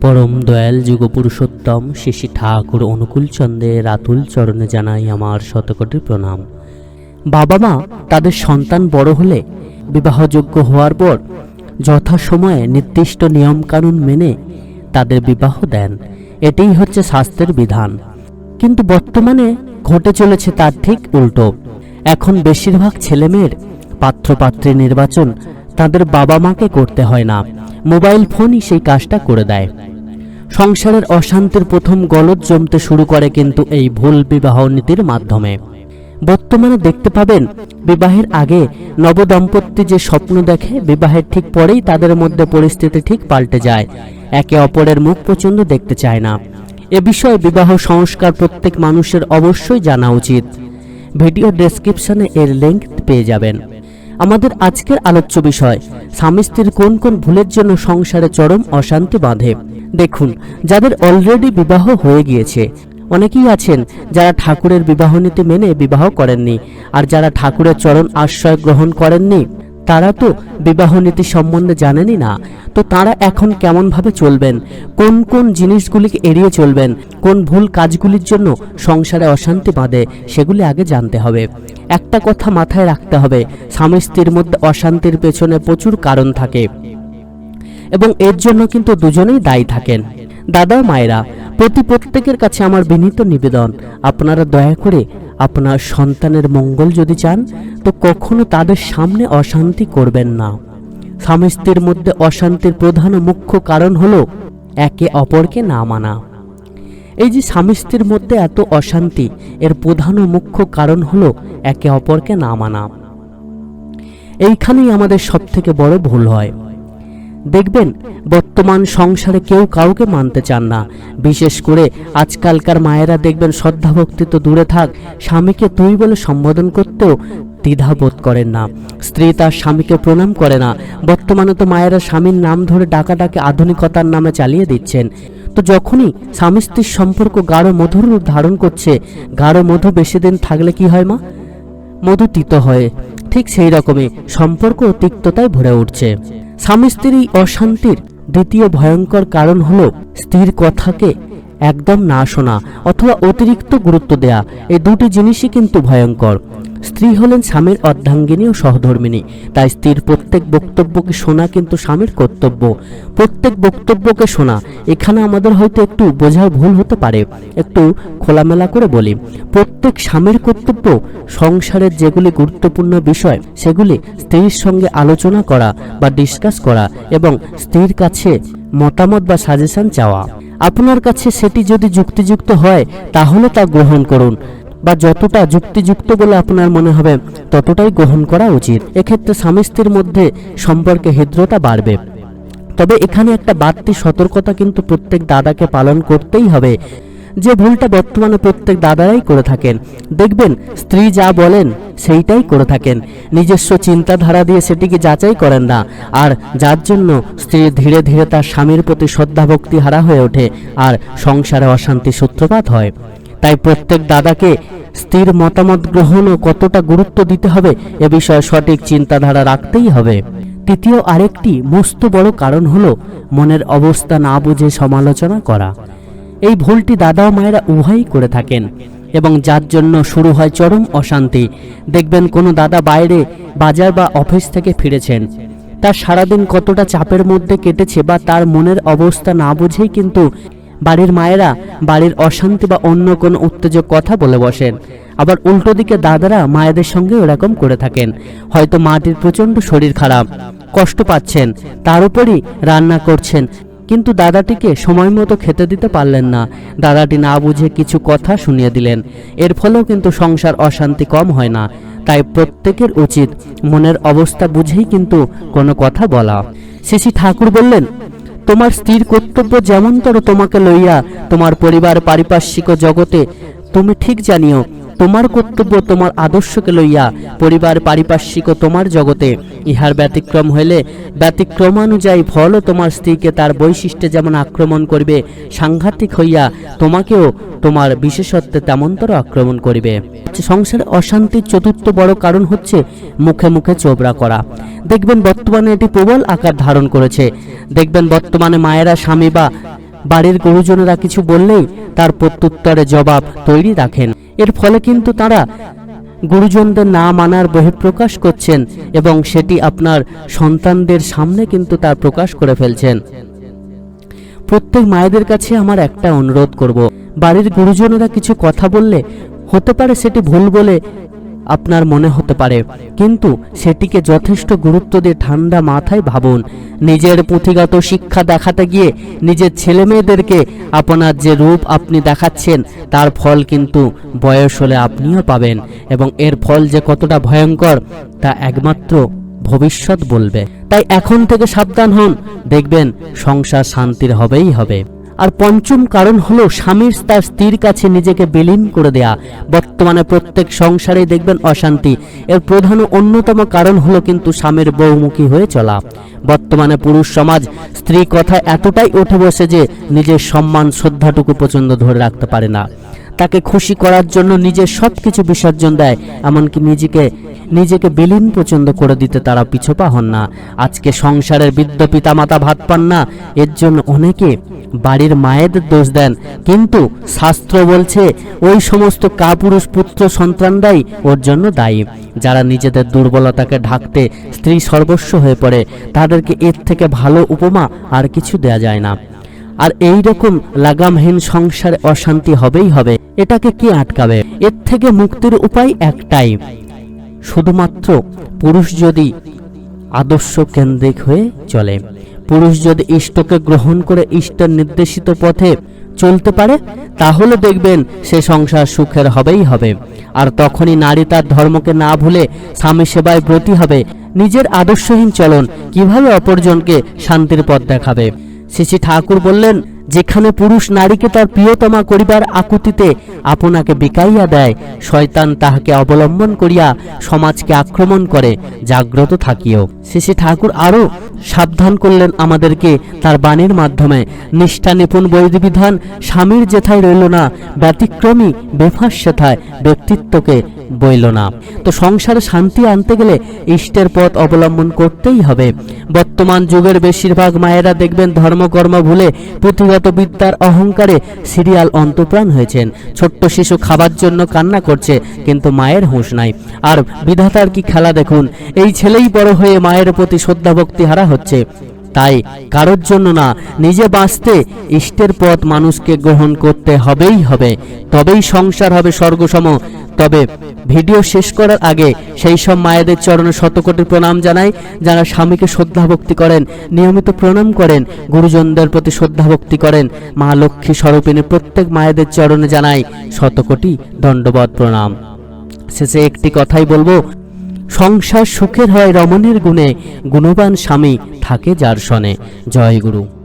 পরম দয়াল যুগপুরুষোত্তম শিশি ঠাকুর অনুকূল চন্দ্রে রাতুল চরণে জানাই আমার শতকোটি প্রণাম। বাবা মা তাদের সন্তান বড় হলে বিবাহযোগ্য হওয়ার পর যথাসময়ে নির্দিষ্ট নিয়মকানুন মেনে তাদের বিবাহ দেন। এটাই হচ্ছে শাস্ত্রের বিধান। কিন্তু বর্তমানে ঘটে চলেছে তার ঠিক উল্টো। এখন বেশিরভাগ ছেলেমেয়ের পাত্রপাত্রী নির্বাচন তাদের বাবা মাকে করতে হয় না। মোবাইল ফোনই সেই কাজটা করে দেয়। সংসারের অশান্তির প্রথম গলদ জমতে শুরু করে কিন্তু এই ভুল বিবাহ নীতির মাধ্যমে। বর্তমানে দেখতে পাবেন, বিবাহের আগে নবদম্পতি যে স্বপ্ন দেখে, বিবাহের ঠিক পরেই তাদের মধ্যে পরিস্থিতি ঠিক পাল্টে যায়। একে অপরের মুখ পছন্দ দেখতে চায় না। এ বিষয়ে বিবাহ সংস্কার প্রত্যেক মানুষের অবশ্যই জানা উচিত। ভিডিও ডেসক্রিপশনে এর লিঙ্ক পেয়ে যাবেন। আমাদের আজকের আলোচ্য বিষয়, স্বামী স্ত্রীর কোন কোন ভুলের জন্য সংসারে চরম অশান্তি বাঁধে? দেখুন, যাদের অলরেডি বিবাহ হয়ে গিয়েছে, অনেকেই আছেন যারা ঠাকুরের বিবাহ নীতি মেনে বিবাহ করেননি, আর যারা ঠাকুরের চরণ আশ্রয় গ্রহণ করেননি, তারা তো বিবাহ নীতি সম্বন্ধে জানেনই না। তো তারা এখন কেমনভাবে চলবেন? কোন কোন জিনিসগুলিকে এড়িয়ে চলবেন? কোন ভুল কাজগুলির জন্য সংসারে অশান্তি বাঁধে? সেগুলি আগে জানতে হবে। একটা কথা মাথায় রাখতে হবে, স্বামী স্ত্রীর মধ্যে অশান্তির পেছনে প্রচুর কারণ থাকে। এবং এর জন্য কিন্তু দুজনেই দায়ী থাকেন। দাদা, মায়েরা, প্রতি প্রত্যেকের কাছে আমার বিনীত নিবেদন। আপনারা দয়া করে আপনার সন্তানের মঙ্গল যদি চান, তো কখনো তাদের সামনে অশান্তি করবেন না। স্বামী স্ত্রীর মধ্যে অশান্তির প্রধান মুখ্য কারণ হলো একে অপরকে না মানা। এই যে স্বামী স্ত্রীর মধ্যে এত অশান্তি, এর প্রধান মুখ্য কারণ হলো একে অপরকে না মানা। এইখানেই আমাদের সব থেকে বড় ভুল হয়। দেখবেন, বর্তমান সংসারে কেউ কাউকে মানতে চান না। বিশেষ করে আজকালকার মায়েরা দেখবেন, শ্রদ্ধা ভক্তি তো দূরে থাক, স্বামীকে তুই বলে সম্বোধন করতেও দ্বিধাবোধ করেন না। স্ত্রী তার স্বামীকে প্রণাম করে না। বর্তমানে তো মায়েরা স্বামীর নাম ধরে ডাকাডাকে আধুনিকতার নামে চালিয়ে দিচ্ছেন। তো যখনই স্বামী স্ত্রীর সম্পর্ক গাঢ় মধুর রূপ ধারণ করছে, গাঢ় মধু বেশি দিন থাকলে কি হয় মা? মধু তিত হয়। ঠিক সেই রকমই সম্পর্ক তিক্ততায় ভরে উঠছে। স্বামী স্ত্রীর অশান্তির দ্বিতীয় ভয়ঙ্কর কারণ হল স্ত্রীর কথাকে একদম না শোনা অথবা অতিরিক্ত গুরুত্ব দেয়া, এই দুটি জিনিসই কিন্তু ভয়ঙ্কর। স্ত্রী হলেন স্বামীর অর্ধাঙ্গিনী ও সহধর্মিনী, তাই স্ত্রীর প্রত্যেক বক্তব্যকে শোনা কিন্তু স্বামীর কর্তব্য। প্রত্যেক বক্তব্যকে শোনা, এখানে আমাদের হয়তো একটু বোঝার ভুল হতে পারে। একটু খোলামেলা করে বলি, প্রত্যেক স্বামীর কর্তব্য সংসারের যেগুলি গুরুত্বপূর্ণ বিষয়, সেগুলি স্ত্রীর সঙ্গে আলোচনা করা বা ডিসকাস করা এবং স্ত্রীর কাছে মতামত বা সাজেশন চাওয়া। আপনার কাছে সেটি যদি যুক্তিযুক্ত হয়, তাহলে তা গ্রহণ করুন। বা যতটা যুক্তিযুক্ত বলে আপনার মনে হবে, ততটাই গ্রহণ করা উচিত। এক্ষেত্রে স্বামী স্ত্রীর মধ্যে সম্পর্কে হৃদ্রতা বাড়বে। তবে এখানে একটা বাড়তি সতর্কতা কিন্তু প্রত্যেক দাদাকে পালন করতেই হবে। যে ভুলটা বর্তমানে প্রত্যেক দাদারাই করে থাকেন। দেখবেন, স্ত্রী যা বলেন, সেইটাই করে থাকেন। নিজস্ব চিন্তাধারা দিয়ে সেটিকে যাচাই করেন না। আর যার জন্য স্ত্রী ধীরে ধীরে তার স্বামীর প্রতি শ্রদ্ধাভক্তি হারা হয়ে ওঠে আর সংসারে অশান্তি সূত্রপাত হয়। তাই প্রত্যেক দাদাকে স্ত্রীর মতামত গ্রহণ ও কতটা গুরুত্ব দিতে হবে এ বিষয়ে সঠিক চিন্তাধারা রাখতেই হবে। তৃতীয় আরেকটি মস্ত বড় কারণ হলো মনের অবস্থা না বুঝে সমালোচনা করা। এই ভুলটি দাদা ও মায়েরা উভয়ই করে থাকেন এবং যার জন্য শুরু হয় চরম অশান্তি। দেখবেন কোনো দাদা বাইরে বাজার বা অফিস থেকে ফিরেছেন। তার সারাদিন কতটা চাপের মধ্যে কেটেছে বা তার মনের অবস্থা না বুঝেই কিন্তু বাড়ির মায়েরা বাড়ির অশান্তি বা অন্য কোনো উত্তেজক কথা বলে বসেন। আবার উল্টো দিকে দাদারা মায়েদের সঙ্গে এরকম করে থাকেন। হয়তো মাটির প্রচণ্ড শরীর খারাপ, কষ্ট পাচ্ছেন, তার উপরই রান্না করছেন কিন্তু দাদাটিকে সময় মতো খেতে দিতে পারলেন না। দাদাটি না বুঝে কিছু কথা শুনিয়ে দিলেন। এর ফলেও কিন্তু সংসার অশান্তি কম হয় না। তাই প্রত্যেকের উচিত মনের অবস্থা বুঝেই কিন্তু কোনো কথা বলা। শ্রী ঠাকুর বললেন, তোমার স্ত্রীর কর্তব্য যেমনতর তোমাকে লইয়া তোমার পরিবার পারিপার্শ্বিক জগতে তুমি ঠিক জানিও তোমার কর্তব্য তোমার আদর্শকে লইয়া, পরিবার পারিপার্শ্বিক ও তোমার জগতে। ইহার ব্যতিক্রম হইলে ব্যতিক্রমানুযায়ী ফলও তোমার স্ত্রীকে তার বৈশিষ্ট্যে যেমন আক্রমণ করবে, সাংঘাতিক হইয়া তোমাকেও তোমার বিশেষত্বে তেমনতর আক্রমণ করিবে। সংসারে অশান্তির চতুর্থ বড় কারণ হচ্ছে মুখে মুখে চোবড়া করা। দেখবেন বর্তমানে এটি প্রবল আকার ধারণ করেছে। দেখবেন বর্তমানে মায়েরা স্বামী বা বাড়ির গুরুজনেরা কিছু বললেই তার প্রত্যুত্তরে জবাব তৈরি রাখেন। এর ফলে কিন্তু তারা গুরুজনদের না মানার বহিঃপ্রকাশ করছেন এবং সেটি আপনার সন্তানদের সামনে কিন্তু তার প্রকাশ করে ফেলছেন। প্রত্যেক মায়েদের কাছে আমার একটা অনুরোধ করব। বাড়ির গুরুজনেরা কিছু কথা বললে হতে পারে সেটি ভুল বলে আপনার মনে হতে পারে। কিন্তু সেটিকে যথেষ্ট গুরুত্ব দিয়ে ঠান্ডা মাথায় ভাবুন। নিজের পুঁথিগত শিক্ষা দেখাতে গিয়ে নিজের ছেলে মেয়েদেরকে আপনার যে রূপ আপনি দেখাচ্ছেন, তার ফল কিন্তু বয়স হলে আপনিও পাবেন এবং এর ফল যে কতটা ভয়ঙ্কর, তা একমাত্র ভবিষ্যৎ বলবে। তাই এখন থেকে সাবধান হন। দেখবেন সংসার শান্তির হবেই হবে। আর পঞ্চম কারণ হলো স্বামীর তার স্ত্রীর কাছে নিজেকে বিলীন করে দেয়া। বর্তমানে প্রত্যেক সংসারে দেখবেন অশান্তি। এর প্রধান অন্যতম কারণ হলো কিন্তু স্বামীর বহুমুখী হয়ে চলা। বর্তমানে পুরুষ সমাজ স্ত্রী কথা এতটাই উঠে বসে যে নিজের সম্মান, শ্রদ্ধাটুকু পর্যন্ত ধরে রাখতে পারে না। তাকে খুশি করার জন্য নিজের সব কিছু বিসর্জন দেয়, এমনকি নিজেকে নিজেকে বিলীন পছন্দ করে দিতে তারা পিছপা হন না। আজকে সংসারের বৃদ্ধ পিতামাতা ভাত পান না, এর জন্য অনেকে বাড়ির মায়েদের দোষ দেন। কিন্তু শাস্ত্র বলছে, ওই সমস্ত কাপুরুষ পুত্র সন্তান সন্তানরাই ওর জন্য দায়ী। যারা নিজেদের দুর্বলতাকে ঢাকতে স্ত্রী সর্বস্ব হয়ে পড়ে, তাদেরকে এর থেকে ভালো উপমা আর কিছু দেয়া যায় না। আর এই রকম লাগামহীন সংসারে অশান্তি হবেই হবে, এটাকে কি আটকাবে? এর থেকে মুক্তির উপায় একটাই শুধুমাত্র পুরুষ যদি আদর্শ কেন্দ্রিক হয়ে চলে, পুরুষ যদি ইষ্টকে গ্রহণ করে ইষ্টের নির্দেশিত পথে চলতে পারে, তাহলে দেখবেন সে সংসার সুখের হবেই হবে। আর তখনই নারী তার ধর্মকে না ভুলে স্বামী সেবায় ব্রতী হবে। নিজের আদর্শহীন চলন কীভাবে অপরজনকে শান্তির পথ দেখাবে? শ্রী ঠাকুর বললেন যেখানে পুরুষ নারীকে তার প্রিয়তমা করিবার আকুতিতে আপনাকে বিকাইয়া দেয়, শয়তান তাহাকে অবলম্বন করিয়া সমাজকে আক্রমণ করে। জাগ্রত থাকিও। শ্রী ঠাকুর আরও সাবধান করলেন আমাদেরকে তার বাণীর মাধ্যমে। নিষ্ঠা নিপুণ বৈধবিধান স্বামীর যেথায় রইল না, ব্যতিক্রমী বেফাস সেথায় ব্যক্তিত্বকে বইল না। তো সংসারে শান্তি আনতে গেলে ইষ্টের পথ অবলম্বন করতেই হবে। বর্তমান যুগের বেশিরভাগ মায়েরা দেখবেন ধর্মকর্ম ভুলে পুঁথিগত বিদ্যার অহংকারে সিরিয়াল অন্তপ্রাণ হয়েছেন। ছোট্ট শিশু খাবার জন্য কান্না করছে, কিন্তু মায়ের হুঁশ নাই। আর বিধাতার কি খেলা দেখুন? এই ছেলেই বড় হয়ে মায়ের প্রতি শ্রদ্ধা ভক্তি হারা হচ্ছে। তাই কারোর জন্য না, নিজে বাঁচতে ইষ্টের পথ মানুষকে গ্রহণ করতে হবেই হবে। তবেই সংসার হবে স্বর্গসম। তবে ভিডিও শেষ করার আগে সেই সব মায়েদের চরণে শতকোটি প্রণাম জানাই, যারা স্বামীকে শ্রদ্ধা ভক্তি করেন, নিয়মিত প্রণাম করেন, গুরুজনদের প্রতি শ্রদ্ধা ভক্তি করেন, মা লক্ষ্মী স্বরূপিনী প্রত্যেক মায়েদের চরণে জানাই শতকোটি দণ্ডবত প্রণাম। শেষে একটি কথাই বলব, সংসার সুখের হয় রমণের গুণে, গুণবান স্বামী থাকে যার সনে। জয় গুরু।